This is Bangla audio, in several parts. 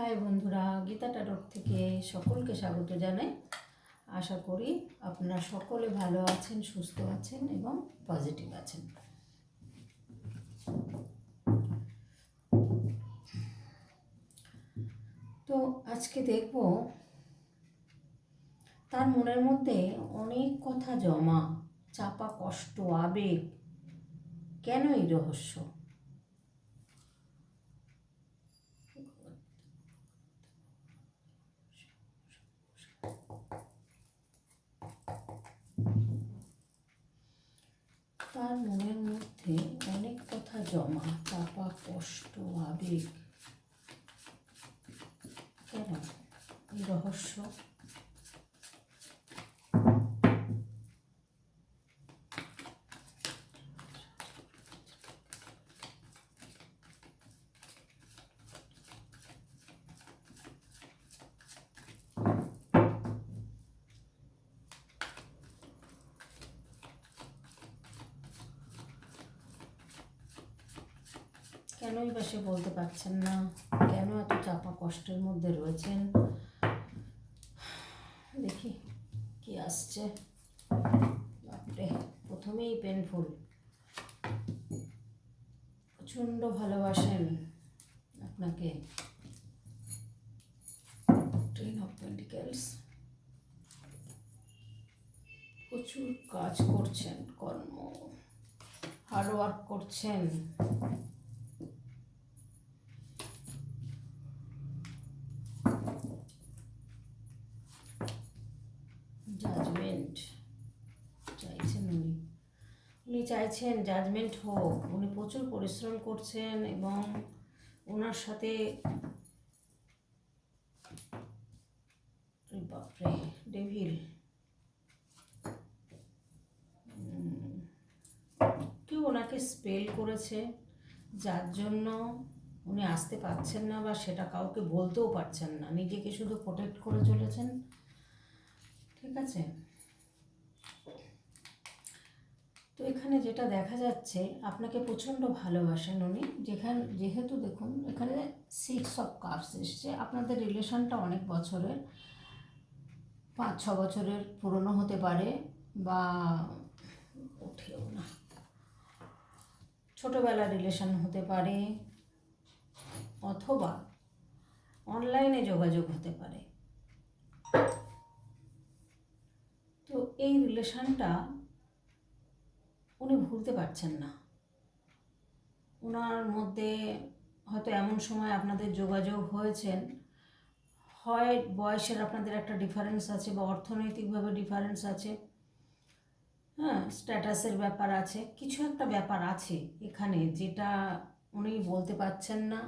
হাই বন্ধুরা, গীতা টারক থেকে সকলকে স্বাগত জানাই। আশা করি আপনারা সকলে ভালো আছেন, সুস্থ আছেন এবং পজিটিভ আছেন। তো আজকে দেখব, তার মনের মধ্যে অনেক কথা জমা, চাপা কষ্ট, আবেগ কেন এই রহস্য? তার মনের মধ্যে অনেক কথা জমা চাপা কষ্ট আবেগ। কেন? রহস্য বলতে পারছেন না। কেন এত চাপা কষ্টের মধ্যে রয়েছেন? দেখি কি আসছে। বাপরে, প্রথমেই পেনফুল প্রচণ্ড ভালোবাসেন আপনাকে। ট্রেন অফ প্রচুর কাজ করছেন, কর্ম। হার্ড ওয়ার্ক করছেন জাজমেন্ট চাইছেন উনি উনি চাইছেন জাজমেন্ট হোক, উনি প্রচুর পরিশ্রম করছেন এবং ওনার সাথে বাপরে ডেভিল কেউ ওনাকে স্পেল করেছে, যার জন্য উনি আসতে পারছেন না বা সেটা কাউকে বলতেও পারছেন না, নিজেকে শুধু প্রোটেক্ট করে চলেছেন। ঠিক আছে? তো এখানে যেটা দেখা যাচ্ছে, আপনাকে প্রচণ্ড ভালোবাসেন উনি। যেখানে, যেহেতু দেখুন, এখানে সিক্স অফ কাপস এসছে। আপনাদের রিলেশনটা অনেক বছরের। পাঁচ, ছ বছরের পুরনো হতে পারে বা উঠেও না। ছোটোবেলার রিলেশন হতে পারে অথবা অনলাইনে যোগাযোগ হতে পারে। তো এই রিলেশনটা উনি ভুলতে পারছেন না। ওনার মধ্যে হয়তো এমন সময় আপনাদের যোগাযোগ হয়েছেন হয় বয়সের আপনাদের একটা ডিফারেন্স আছে বা অর্থনৈতিকভাবে ডিফারেন্স আছে হ্যাঁ স্ট্যাটাসের ব্যাপার আছে, কিছু একটা ব্যাপার আছে এখানে যেটা উনি বলতে পারছেন না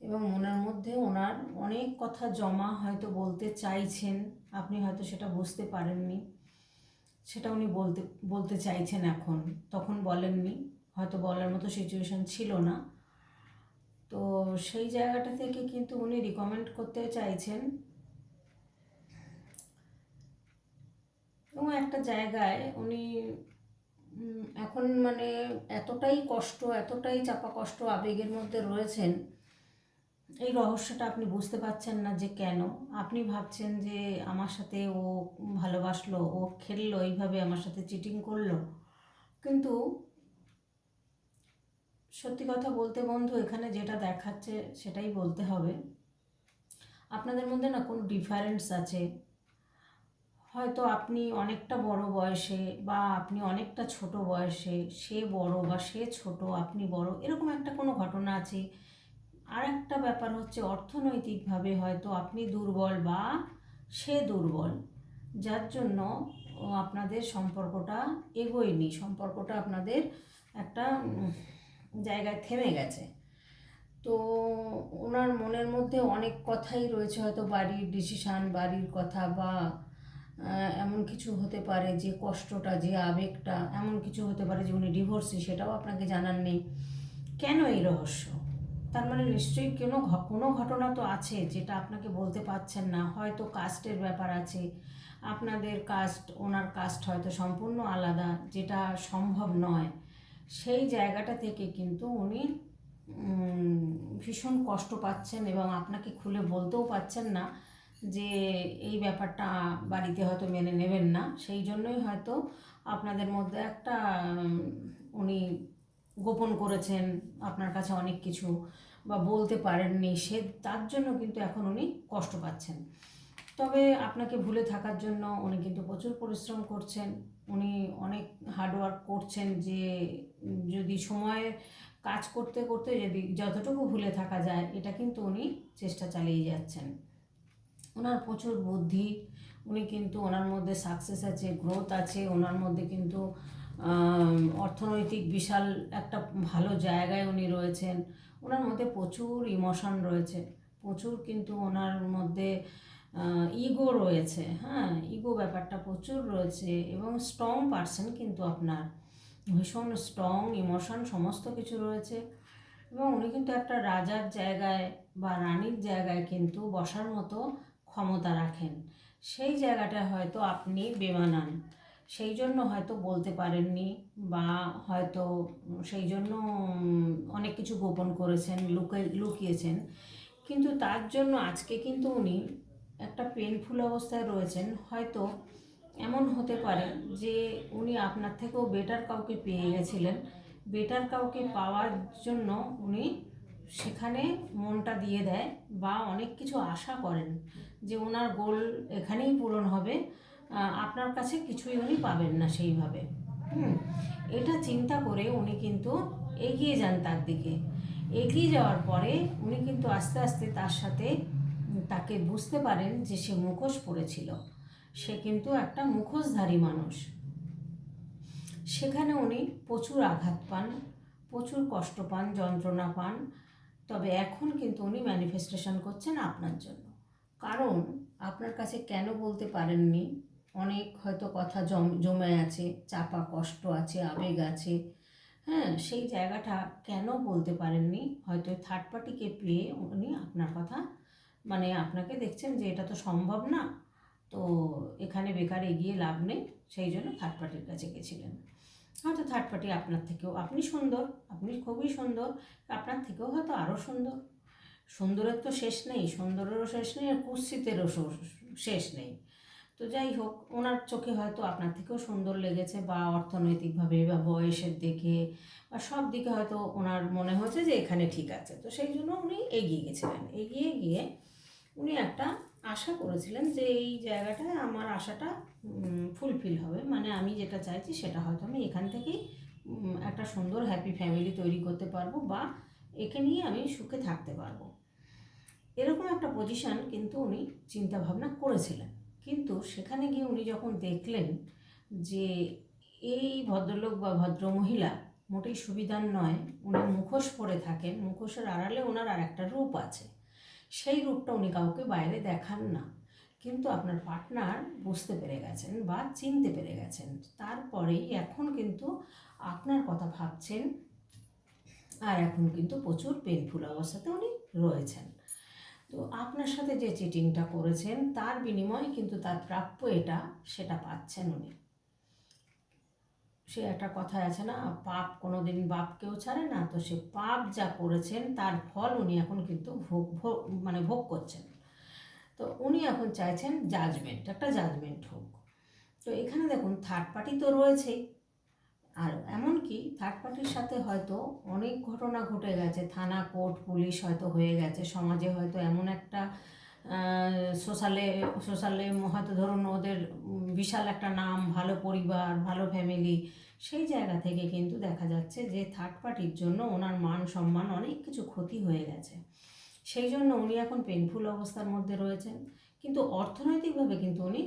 এবং মনের মধ্যে ওনার অনেক কথা জমা হয়তো বলতে চাইছেন, আপনি হয়তো সেটা বুঝতে পারেননি। সেটা উনি বলতে বলতে চাইছেন এখন। তখন বলেননি, হয়তো বলার মতো সিচুয়েশন ছিল না। তো সেই জায়গাটা থেকে কিন্তু উনি রিকমেন্ড করতে চাইছেন। এবং একটা জায়গায় উনি এখন মানে এতটাই কষ্ট, এতটাই চাপা কষ্ট, আবেগের মধ্যে রয়েছেন এই রহস্যটা আপনি বুঝতে পারছেন না যে কেন? আপনি ভাবছেন যে আমার সাথে ও ভালোবাসলো, ও খেললো, এইভাবে আমার সাথে চিটিং করল। কিন্তু সত্যি কথা বলতে বন্ধু, এখানে যেটা দেখাচ্ছে সেটাই বলতে হবে। আপনাদের মধ্যে না কোনো ডিফারেন্স আছে। হয়তো আপনি অনেকটা বড় বয়সে বা আপনি অনেকটা ছোট বয়সে, সে বড় বা সে ছোট, আপনি বড়, এরকম একটা কোনো ঘটনা আছে আর একটা ব্যাপার হচ্ছে অর্থনৈতিকভাবে হয়তো আপনি দুর্বল বা সে দুর্বল, যার জন্য আপনাদের সম্পর্কটা এগোয়নি, সম্পর্কটা আপনাদের একটা জায়গায় থেমে গেছে। তো ওনার মনের মধ্যে অনেক কথাই রয়েছে, হয়তো বাড়ির ডিসিশান বাড়ির কথা বা এমন কিছু হতে পারে যে কষ্টটা, যে আবেগটা, এমন কিছু হতে পারে যে উনি ডিভোর্সি সেটাও আপনাকে জানান নেই কেন এই রহস্য? তার মানে নিশ্চয়ই কোনো কোনো ঘটনা তো আছে যেটা আপনাকে বলতে পারছেন না। হয়তো কাস্টের ব্যাপার আছে। আপনাদের কাস্ট, ওনার কাস্ট হয়তো সম্পূর্ণ আলাদা, যেটা সম্ভব নয়। সেই জায়গাটা থেকে কিন্তু উনি ভীষণ কষ্ট পাচ্ছেন এবং আপনাকে খুলে বলতেও পাচ্ছেন না যে এই ব্যাপারটা বাড়িতে হয়তো মেনে নেবেন না। সেই জন্যই হয়তো আপনাদের মধ্যে একটা উনি গোপন করেছেন, আপনার কাছে অনেক কিছু বা বলতে পারেননি, সে তার জন্য কিন্তু এখন উনি কষ্ট পাচ্ছেন। তবে আপনাকে ভুলে থাকার জন্য উনি কিন্তু প্রচুর পরিশ্রম করছেন, উনি অনেক হার্ডওয়ার্ক করছেন যে যদি সময়ে কাজ করতে করতে যদি যতটুকু ভুলে থাকা যায়, এটা কিন্তু উনি চেষ্টা চালিয়ে যাচ্ছেন। ওনার প্রচুর বুদ্ধি, উনি কিন্তু ওনার মধ্যে সাকসেস আছে গ্রোথ আছে, ওনার মধ্যে কিন্তু অর্থনৈতিক বিশাল একটা ভালো জায়গায় উনি রয়েছেন। ওনার মধ্যে প্রচুর ইমোশন রয়েছে। প্রচুর কিন্তু ওনার মধ্যে ইগো রয়েছে। হ্যাঁ ইগো ব্যাপারটা প্রচুর রয়েছে এবং স্ট্রং পার্সন কিন্তু আপনার। ভীষণ স্ট্রং ইমোশন সমস্ত কিছু রয়েছে এবং উনি কিন্তু একটা রাজার জায়গায় বা রানীর জায়গায় কিন্তু বসার মতো ক্ষমতা রাখেন। সেই জায়গাটা হয়তো আপনি বেমানান। সেই জন্য হয়তো বলতে পারেননি বা হয়তো সেই জন্য অনেক কিছু গোপন করেছেন, লুকে, লুকিয়েছেন। কিন্তু তার জন্য আজকে কিন্তু উনি একটা পেনফুল অবস্থায় রয়েছেন। হয়তো এমন হতে পারে যে উনি আপনার থেকেও বেটার কাউকে পেয়ে গেছিলেন। বেটার কাউকে পাওয়ার জন্য উনি সেখানে মনটা দিয়ে দেয় বা অনেক কিছু আশা করেন যে ওনার গোল এখানেই পূরণ হবে। আপনার কাছে কিছুই উনি পাবেন না সেইভাবে। হুম। এটা চিন্তা করে উনি কিন্তু এগিয়ে যান তার দিকে। এগিয়ে যাওয়ার পরে উনি কিন্তু আস্তে আস্তে তার সাথে তাকে বুঝতে পারেন যে সে মুখোশ পড়েছিল সে কিন্তু একটা মুখোশধারী মানুষ। সেখানে উনি প্রচুর আঘাত পান, প্রচুর কষ্ট পান, যন্ত্রণা পান। তবে এখন কিন্তু উনি ম্যানিফেস্টেশন করছেন আপনার জন্য। কারণ আপনার কাছে কেন বলতে পারেননি? অনেক হয়তো কথা জম, জমে আছে, চাপা কষ্ট আছে, আবেগ আছে। হ্যাঁ সেই জায়গাটা কেন বলতে পারেননি? হয়তো থার্ড পার্টিকে পেয়ে উনি আপনার কথা মানে আপনাকে দেখছেন যে এটা তো সম্ভব না, তো এখানে বেকার এগিয়ে লাভ নেই, সেই জন্য থার্ড পার্টির কাছে গেছিলেন। হয়তো থার্ড পার্টি আপনার থেকেও, আপনি সুন্দর, আপনি খুবই সুন্দর, আপনার থেকেও হয়তো আরও সুন্দর। সুন্দরের তো শেষ নেই, সুন্দরেরও শেষ নেই, আর কুৎসিতেরও শেষ নেই। তো যাই হোক, ওনার চোখে হয়তো আপনার থেকেও সুন্দর লেগেছে বা অর্থনৈতিকভাবে বা বয়সের দিকে বা সব দিকে হয়তো ওনার মনে হয়েছে যে এখানে ঠিক আছে। তো সেই জন্য উনি এগিয়ে গেছিলেন। এগিয়ে গিয়ে উনি একটা আশা করেছিলেন যে এই জায়গাটায় আমার আশাটা ফুলফিল হবে। মানে আমি যেটা চাইছি সেটা হয়তো আমি এখান থেকেই একটা সুন্দর হ্যাপি ফ্যামিলি তৈরি করতে পারব বা একে নিয়ে আমি সুখে থাকতে পারব। এরকম একটা পজিশন কিন্তু উনি চিন্তা ভাবনা করেছিলেন। কিন্তু সেখানে গিয়ে উনি যখন দেখলেন যে এই ভদ্রলোক বা ভদ্রমহিলা মোটেই সুবিধার নয়, উনি মুখোশ পরে থাকেন, মুখোশের আড়ালে ওনার আর একটা রূপ আছে। সেই রূপটা উনি কাউকে বাইরে দেখান না। কিন্তু আপনার পার্টনার বুঝতে পেরে গেছেন বা চিনতে পেরে গেছেন। তারপরেই এখন কিন্তু আপনার কথা ভাবছেন আর এখন কিন্তু প্রচুর পেনফুল অবস্থাতে উনি রয়েছেন। তো আপনার সাথে যে চিটিংটা করেছেন, তার বিনিময়ে কিন্তু তার প্রাপ্য এটা, সেটা পাচ্ছেন উনি। সে একটা কথায় আছে না, পাপ কোনো দিন বাপকেও ছাড়ে না, তো সে পাপ যা করেছেন, তার ফল উনি এখন কিন্তু ভোগ ভোগ মানে ভোগ করছেন। তো উনি এখন চাইছেন জাজমেন্ট একটা জাজমেন্ট হোক। তো এখানে দেখুন থার্ড পার্টি তো রয়েছেই। আর এমনকি থার্ড পার্টির সাথে হয়তো অনেক ঘটনা ঘটে গেছে। থানা কোর্ট পুলিশ হয়তো হয়ে গেছে। সমাজে হয়তো এমন একটা সোশ্যালে সোশ্যালে হয়তো ধরুন ওদের বিশাল একটা নাম, ভালো পরিবার, ভালো ফ্যামিলি সেই জায়গা থেকে কিন্তু দেখা যাচ্ছে যে থার্ড পার্টির জন্য ওনার মান, সম্মান অনেক কিছু ক্ষতি হয়ে গেছে। সেই জন্য উনি এখন পেনফুল অবস্থার মধ্যে রয়েছেন। কিন্তু অর্থনৈতিকভাবে কিন্তু উনি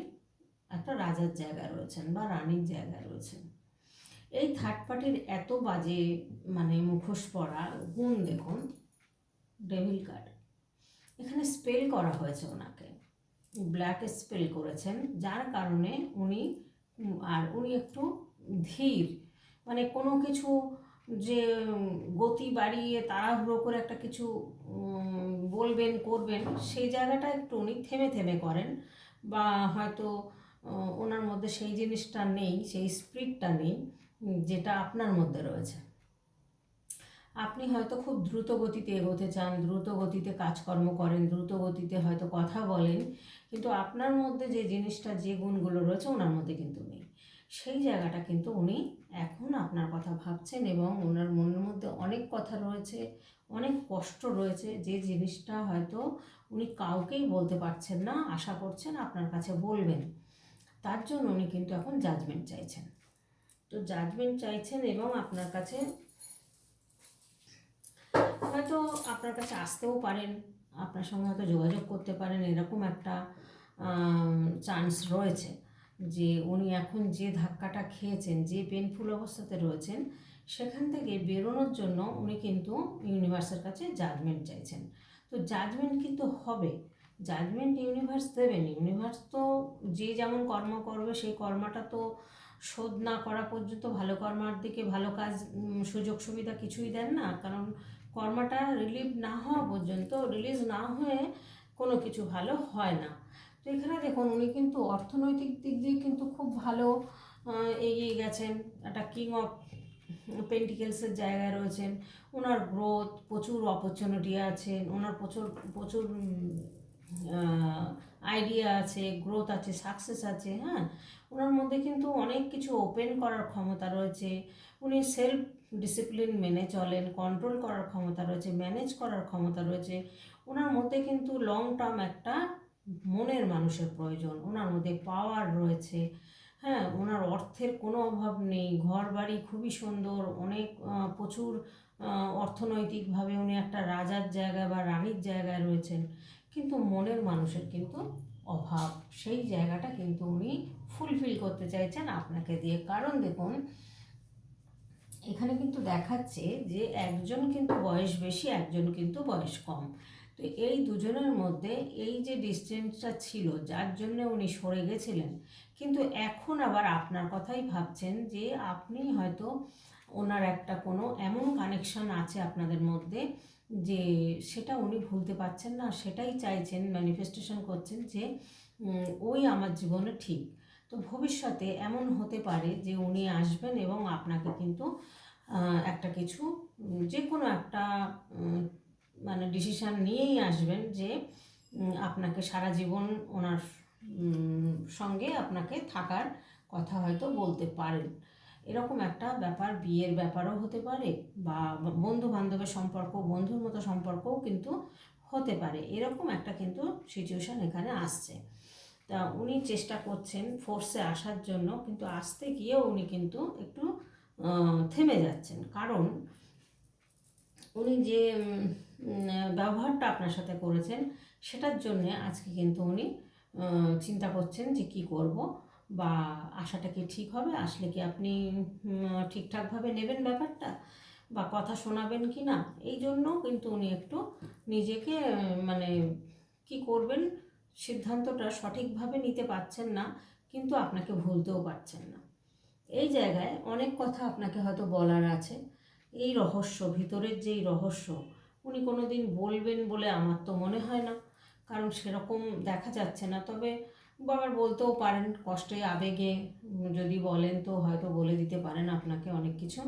একটা রাজার জায়গায় রয়েছেন বা রানীর জায়গায় রয়েছেন। এই থার্ড পার্টির এত বাজে মানে মুখোশ পরা গুণ দেখুন ডেভিল কার্ড এখানে স্পেল করা হয়েছে ওনাকে। ব্ল্যাক স্পেল করেছেন, যার কারণে উনি আর উনি একটু ধীর। মানে কোনো কিছু যে গতি বাড়িয়ে তাড়াহুড়ো করে একটা কিছু বলবেন, করবেন, সেই জায়গাটা একটু উনি থেমে থেমে করেন। বা হয়তো ওনার মধ্যে সেই জিনিসটা নেই, সেই স্পিরিটটা নেই। যেটা আপনার মধ্যে রয়েছে। আপনি হয়তো খুব দ্রুত গতিতে এগোতে চান, দ্রুত গতিতে কাজকর্ম করেন, দ্রুত গতিতে হয়তো কথা বলেন, কিন্তু আপনার মধ্যে যে জিনিসটা, যে গুণগুলো রয়েছে ওনার মধ্যে কিন্তু নেই। সেই জায়গাটা কিন্তু উনি এখন আপনার কথা ভাবছেন এবং ওনার মনের মধ্যে অনেক কথা রয়েছে, অনেক কষ্ট রয়েছে, যে জিনিসটা হয়তো উনি কাউকেই বলতে পারছেন না, আশা করছেন, আপনার কাছে বলবেন। তার জন্য উনি কিন্তু এখন জাজমেন্ট চাইছেন। তো জাজমেন্ট চাইছেন এবং আপনার কাছে হয়তো আপনার কাছে আসতেও পারেন, আপনার সঙ্গে হয়তো যোগাযোগ করতে পারেন, এরকম একটা চান্স রয়েছে যে উনি এখন যে ধাক্কাটা খেয়েছেন, যে পেনফুল অবস্থাতে রয়েছেন, সেখান থেকে বেরোনোর জন্য উনি কিন্তু ইউনিভার্সের কাছে জাজমেন্ট চাইছেন। তো জাজমেন্ট কিন্তু হবে? জাজমেন্ট ইউনিভার্স দেবেন। ইউনিভার্স তো যে যেমন কর্ম করবে, সেই কর্মটা তো শোধ না করা পর্যন্ত ভালো কর্মার দিকে ভালো কাজ সুযোগ সুবিধা কিছুই দেন না। কারণ কর্মটা রিলিভ না হওয়া পর্যন্ত রিলিজ না হয়ে কোনো কিছু ভালো হয় না। তো এখানে দেখুন, উনি কিন্তু অর্থনৈতিক দিক দিয়ে কিন্তু খুব ভালো এগিয়ে গেছেন। একটা কিং অফ পেন্টিকেলসের জায়গায় রয়েছেন। ওনার গ্রোথ প্রচুর অপরচুনিটি আছে। ওনার প্রচুর প্রচুর আইডিয়া আছে গ্রোথ আছে সাকসেস আছে হ্যাঁ? ওনার মধ্যে কিন্তু অনেক কিছু ওপেন করার ক্ষমতা রয়েছে। উনি সেলফ ডিসিপ্লিন মেনে চলেন কন্ট্রোল করার ক্ষমতা রয়েছে ম্যানেজ করার ক্ষমতা রয়েছে। ওনার মধ্যে কিন্তু লং টার্ম একটা মনের মানুষের প্রয়োজন। ওনার মধ্যে পাওয়ার রয়েছে। হ্যাঁ ওনার অর্থের কোনো অভাব নেই। ঘর বাড়ি খুবই সুন্দর। অনেক প্রচুর অর্থনৈতিকভাবে উনি একটা রাজার জায়গায় বা রানীর জায়গায় রয়েছেন। কিন্তু মনের মানুষের কিন্তু অভাব। সেই জায়গাটা কিন্তু উনি ফুলফিল করতে চাইছেন আপনাকে দিয়ে। কারণ দেখুন, এখানে কিন্তু দেখাচ্ছে যে একজন কিন্তু বয়স বেশি, একজন কিন্তু বয়স কম। তো এই দুজনের মধ্যে এই যে ডিস্টেন্সটা ছিল, যার জন্য উনি সরে গেছিলেন, কিন্তু এখন আবার আপনার কথাই ভাবছেন যে আপনি হয়তো ওনার একটা কোনো এমন কানেকশন আছে আপনাদের মধ্যে যে সেটা উনি ভুলতে পারছেন না, সেটাই চাইছেন ম্যানিফেস্টেশন করছেন যে ওই আমার জীবনে ঠিক। তো ভবিষ্যতে এমন হতে পারে যে উনি আসবেন এবং আপনাকে কিন্তু একটা কিছু যে কোনো একটা মানে ডিসিশান নিয়েই আসবেন যে আপনাকে সারা জীবন ওনার সঙ্গে আপনাকে থাকার কথা হয়তো বলতে পারেন। এরকম একটা ব্যাপার, বিয়ের ব্যাপারও হতে পারে বা বন্ধু বান্ধবের সম্পর্ক, বন্ধুর মতো সম্পর্কও কিন্তু হতে পারে। এরকম একটা কিন্তু সিচুয়েশান এখানে আসছে। তা উনি চেষ্টা করছেন ফোর্সে আসার জন্য, কিন্তু আসতে গিয়েও উনি কিন্তু একটু থেমে যাচ্ছেন। কারণ উনি যে ব্যবহারটা আপনার সাথে করেছেন, সেটার জন্য আজকে কিন্তু উনি চিন্তা করছেন যে কি করব বা আশাটা কি ঠিক হবে? আসলে কি আপনি ঠিকঠাকভাবে নেবেন ব্যাপারটা বা কথা শোনাবেন কি না? এই জন্য কিন্তু উনি একটু নিজেকে মানে কি করবেন সিদ্ধান্তটা সঠিকভাবে নিতে পারছেন না, কিন্তু আপনাকে ভুলতেও পারছেন না। এই জায়গায় অনেক কথা আপনাকে হয়তো বলার আছে। এই রহস্য, ভিতরের যেই রহস্য, উনি কোনো দিন বলবেন বলে আমার তো মনে হয় না, কারণ সেরকম দেখা যাচ্ছে না। তবে বাবার বলতেও পারেন, কষ্টে, আবেগে, যদি বলেন তো হয়তো বলে দিতে পারেন আপনাকে অনেক কিছু।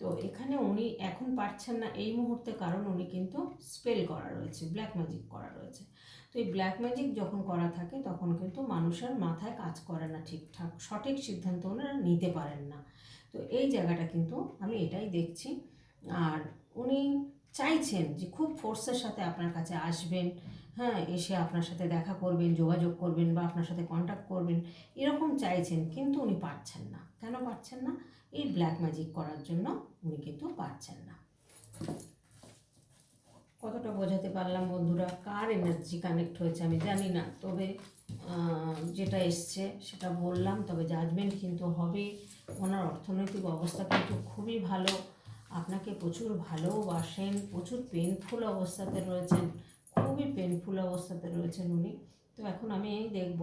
তো এখানে উনি এখন পারছেন না, এই মুহূর্তে কারণ উনি কিন্তু স্পেল করা রয়েছে, ব্ল্যাক ম্যাজিক করা রয়েছে। তো এই ব্ল্যাক ম্যাজিক যখন করা থাকে, তখন কিন্তু মানুষের মাথায় কাজ করে না ঠিকঠাক। সঠিক সিদ্ধান্ত ওনারা নিতে পারেন না। তো এই জায়গাটা কিন্তু আমি এটাই দেখছি। আর উনি চাইছেন যে খুব ফোর্সের সাথে আপনার কাছে আসবেন হ্যাঁ এসে আপনার সাথে দেখা করবেন, যোগাযোগ করবেন বা আপনার সাথে কন্ট্যাক্ট করবেন, এরকম চাইছেন কিন্তু উনি পারছেন না। কেন পারছেন না? এই ব্ল্যাক ম্যাজিক করার জন্য উনি কিন্তু পারছেন না। কতটা বোঝাতে পারলাম বন্ধুরা? কার এনার্জি কানেক্ট হয়েছে আমি জানি না। তবে যেটা এসছে সেটা বললাম, তবে জাজমেন্ট কিন্তু হবে। ওনার অর্থনৈতিক অবস্থা কিন্তু খুবই ভালো। আপনাকে প্রচুর ভালোবাসেন, প্রচুর পেনফুল অবস্থাতে রয়েছেন, খুবই পেনফুল অবস্থাতে রয়েছেন উনি। তো এখন আমি এই দেখব,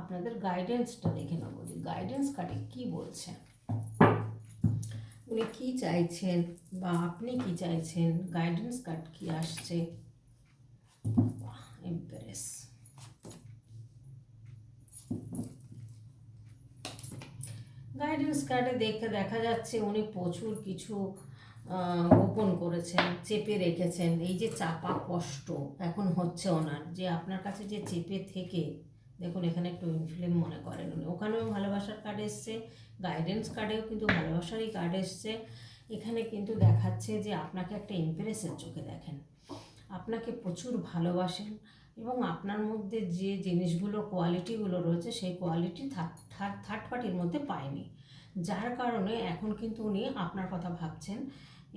আপনাদের গাইডেন্সটা দেখে নেব যে গাইডেন্স কার্ডে কী বলছে। উনি কি চাইছেন বা আপনি কি চাইছেন? গাইডেন্স কার্ড কি আসছে? গাইডেন্স কার্ডে দেখে দেখা যাচ্ছে উনি প্রচুর কিছু গোপন করেছেন, চেপে রেখেছেন। এই যে চাপা কষ্ট এখন হচ্ছে ওনার। যে আপনার কাছে যে চেপে থেকে দেখুন, এখানে টুইন ফিল্ম মনে করেন উনি। ওখানেও ভালোবাসার কার্ড এসছে গাইডেন্স কার্ডেও কিন্তু ভালোবাসারই কার্ড এসছে। এখানে কিন্তু দেখাচ্ছে যে আপনাকে একটা ইম্প্রেসের চোখে দেখেন। আপনাকে প্রচুর ভালোবাসেন এবং আপনার মধ্যে যে জিনিসগুলো কোয়ালিটিগুলো রয়েছে, সেই কোয়ালিটি থার্ড থার্ড পার্টির মধ্যে পায়নি। যার কারণে এখন কিন্তু উনি আপনার কথা ভাবছেন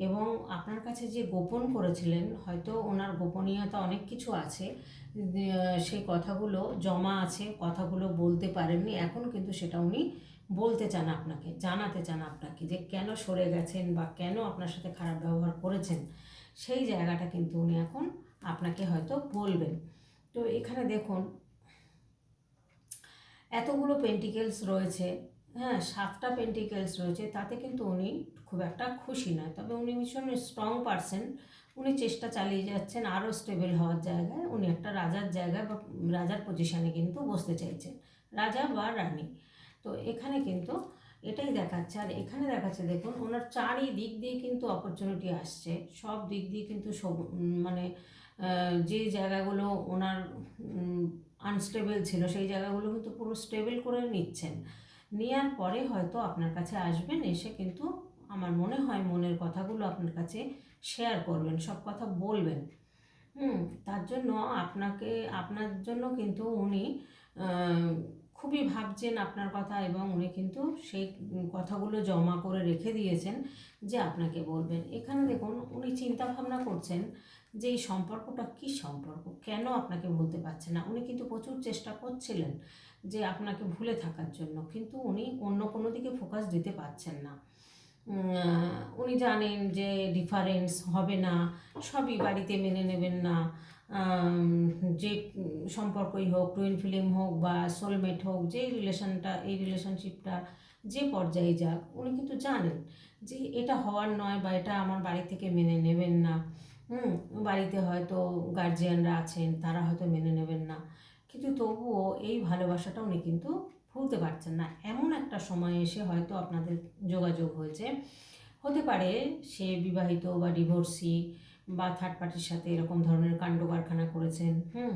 এবং আপনার কাছে যে গোপন করেছিলেন, হয়তো ওনার গোপনীয়তা অনেক কিছু আছে সেই কথাগুলো জমা আছে, কথাগুলো বলতে পারেননি, এখন কিন্তু সেটা উনি বলতে চান আপনাকে, জানাতে চান আপনাকে যে কেন সরে গেছেন বা কেন আপনার সাথে খারাপ ব্যবহার করেছেন, সেই জায়গাটা কিন্তু উনি এখন আপনাকে হয়তো বলবেন। তো এখানে দেখুন, এতগুলো পেন্টিকেলস রয়েছে হ্যাঁ সাতটা পেন্টিকেলস রয়েছে, তাতে কিন্তু উনি খুব একটা খুশি নয়। তবে উনি ভীষণ স্ট্রং পারসন উনি চেষ্টা চালিয়ে যাচ্ছেন আরও স্টেবল হওয়ার জায়গায়। উনি একটা রাজার জায়গায় বা রাজার পজিশানে কিন্তু বসতে চাইছেন, রাজা বা রানী। তো এখানে কিন্তু এটাই দেখাচ্ছে, আর এখানে দেখাচ্ছে দেখুন, ওনার চারিদিক দিয়ে কিন্তু অপরচুনিটি আসছে। সব দিক দিয়ে কিন্তু সব মানে যে জায়গাগুলো ওনার আনস্টেবল ছিল, সেই জায়গাগুলো কিন্তু পুরো স্টেবল করে নিচ্ছেন। নেওয়ার পরে হয়তো আপনার কাছে আসবেন, এসে কিন্তু আমার মনে হয় মনের কথাগুলো আপনার কাছে শেয়ার করবেন, সব কথা বলবেন। হুম, তার জন্য আপনাকে, আপনার জন্য কিন্তু উনি খুবই ভাবছেন আপনার কথা এবং উনি কিন্তু সেই কথাগুলো জমা করে রেখে দিয়েছেন যে আপনাকে বলবেন। এখানে দেখুন, উনি চিন্তা ভাবনা করছেন যে এই সম্পর্কটা কী সম্পর্ক? কেন আপনাকে বলতে পারছে না? উনি কিন্তু প্রচুর চেষ্টা করছিলেন। যে আপনাকে ভুলে থাকার জন্য। কিন্তু উনি অন্য কোনো দিকে ফোকাস দিতে পারছেন না। উনি জানেন যে ডিফারেন্স হবে না, সবই বাড়িতে মেনে নেবেন না। যে সম্পর্কই হোক টুইন ফিল্ম হোক বা সোলমেট হোক যে রিলেশনটা এই রিলেশনশিপটা যে পর্যায়ে যাক, উনি কিন্তু জানেন যে এটা হওয়ার নয় বা এটা আমার বাড়ি থেকে মেনে নেবেন না। হুম, বাড়িতে হয়তো গার্জিয়ানরা আছেন, তারা হয়তো মেনে নেবেন না। কিন্তু তবুও এই ভালোবাসাটা উনি কিন্তু ভুলতে পারছেন না। এমন একটা সময় এসে হয়তো আপনাদের যোগাযোগ হয়েছে। হতে পারে সে বিবাহিত বা ডিভোর্সি বা থার্ড পার্টির সাথে এরকম ধরনের কাণ্ড কারখানা করেছেন, হুম?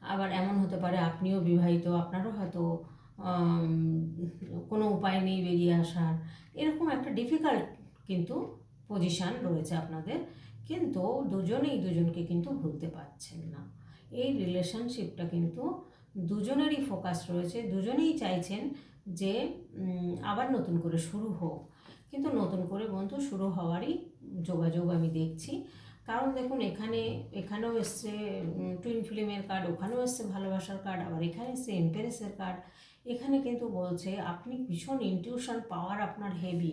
আবার এমন হতে পারে আপনিও বিবাহিত, আপনারও হয়তো কোনো উপায় নেই বেরিয়ে আসার। এরকম একটা ডিফিকাল্ট কিন্তু পজিশান রয়েছে আপনাদের। কিন্তু দুজনেই দুজনকে কিন্তু ভুলতে পারছেন না। এই রিলেশনশিপটা কিন্তু দুজনেরই ফোকাস রয়েছে, দুজনেই চাইছেন যে আবার নতুন করে শুরু হোক। কিন্তু নতুন করে বন্ধু শুরু হওয়ারই যোগাযোগ আমি দেখছি। কারণ দেখুন, এখানে, এখানেও এসছে টুইন ফিল্মের কার্ড ওখানেও এসছে ভালোবাসার কার্ড আবার এখানে এসছে এম্পারেসের কার্ড এখানে কিন্তু বলছে, আপনি ভীষণ ইনটিউশন পাওয়ার আপনার হেভি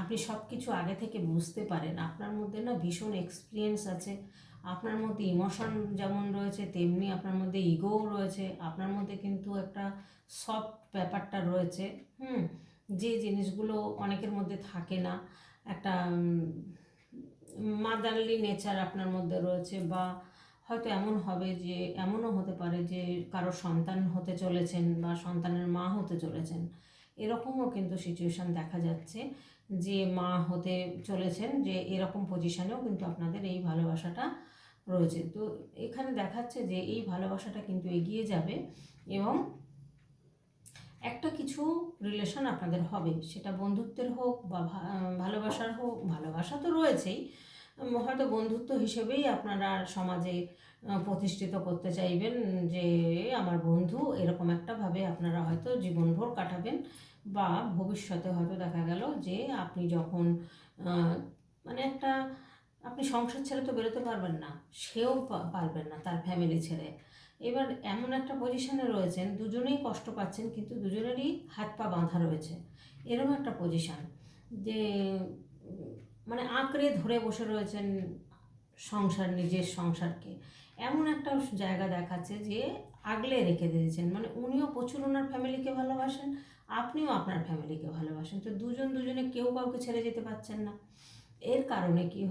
আপনি সব কিছু আগে থেকে বুঝতে পারেন। আপনার মধ্যে না ভীষণ এক্সপিরিয়েন্স আছে। আপনার মধ্যে ইমোশন যেমন রয়েছে, তেমনি আপনার মধ্যে ইগোও রয়েছে। আপনার মধ্যে কিন্তু একটা সফট ব্যাপারটা রয়েছে, হুম? যে জিনিসগুলো অনেকের মধ্যে থাকে না। একটা মাদারলি নেচার আপনার মধ্যে রয়েছে বা হয়তো এমন হবে যে, এমনও হতে পারে যে, কারও সন্তান হতে চলেছেন বা সন্তানের মা হতে চলেছেন। এরকমও কিন্তু সিচুয়েশান দেখা যাচ্ছে যে মা হতে চলেছেন, যে এরকম পজিশানেও কিন্তু আপনাদের এই ভালোবাসাটা রয়েছে। তো এখানে দেখাচ্ছে যে এই ভালোবাসাটা কিন্তু এগিয়ে যাবে এবং একটা কিছু রিলেশন আপনাদের হবে। সেটা বন্ধুত্বের হোক বা ভালোবাসার হোক, ভালোবাসা তো রয়েছেই। হয়তো বন্ধুত্ব হিসেবেই আপনারা সমাজে প্রতিষ্ঠিত করতে চাইবেন যে আমার বন্ধু এরকম একটাভাবে আপনারা হয়তো জীবনভর কাটাবেন বা ভবিষ্যতে হয়তো দেখা গেল যে আপনি যখন মানে একটা আপনি সংসার ছেড়ে তো বেরোতে পারবেন না, সেও পারবেন না তার ফ্যামিলি ছেড়ে। এবার এমন একটা পজিশনে রয়েছেন, দুজনেই কষ্ট পাচ্ছেন, কিন্তু দুজনেরই হাত পা বাঁধা রয়েছে। এরকম একটা পজিশান যে মানে আঁকড়ে ধরে বসে রয়েছেন সংসার, নিজের সংসারকে। এমন একটা জায়গা দেখাচ্ছে যে, আগলে রেখে দিয়েছেন। মানে উনিও প্রচুর ওনার ফ্যামিলিকে ভালোবাসেন, আপনিও আপনার ফ্যামিলিকে ভালোবাসেন। তো দুজন দুজনে কেউ কাউকে ছেড়ে যেতে পারছেন না। এর কারণে কি